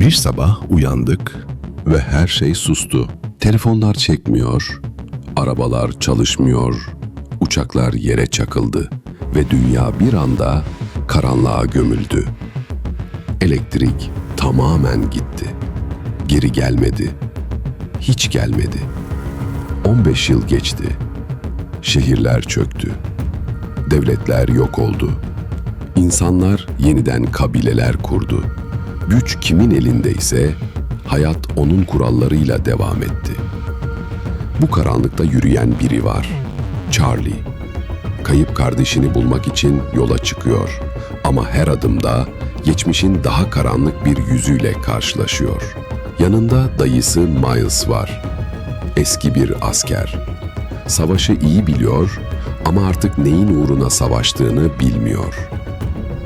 Bir sabah uyandık ve her şey sustu. Telefonlar çekmiyor, arabalar çalışmıyor, uçaklar yere çakıldı ve dünya bir anda karanlığa gömüldü. Elektrik tamamen gitti. Geri gelmedi. Hiç gelmedi. 15 yıl geçti. Şehirler çöktü. Devletler yok oldu. İnsanlar yeniden kabileler kurdu. Güç kimin elindeyse hayat onun kurallarıyla devam etti. Bu karanlıkta yürüyen biri var. Charlie. Kayıp kardeşini bulmak için yola çıkıyor. Ama her adımda geçmişin daha karanlık bir yüzüyle karşılaşıyor. Yanında dayısı Miles var. Eski bir asker. Savaşı iyi biliyor ama artık neyin uğruna savaştığını bilmiyor.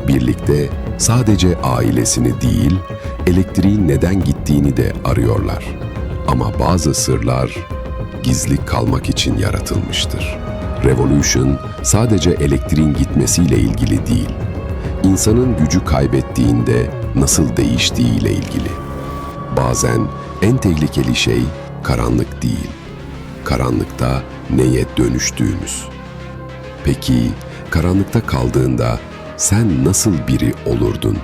Birlikte sadece ailesini değil, elektriğin neden gittiğini de arıyorlar. Ama bazı sırlar gizli kalmak için yaratılmıştır. Revolution sadece elektriğin gitmesiyle ilgili değil, insanın gücü kaybettiğinde nasıl değiştiğiyle ilgili. Bazen en tehlikeli şey karanlık değil, karanlıkta neye dönüştüğümüz. Peki karanlıkta kaldığında sen nasıl biri olurdun?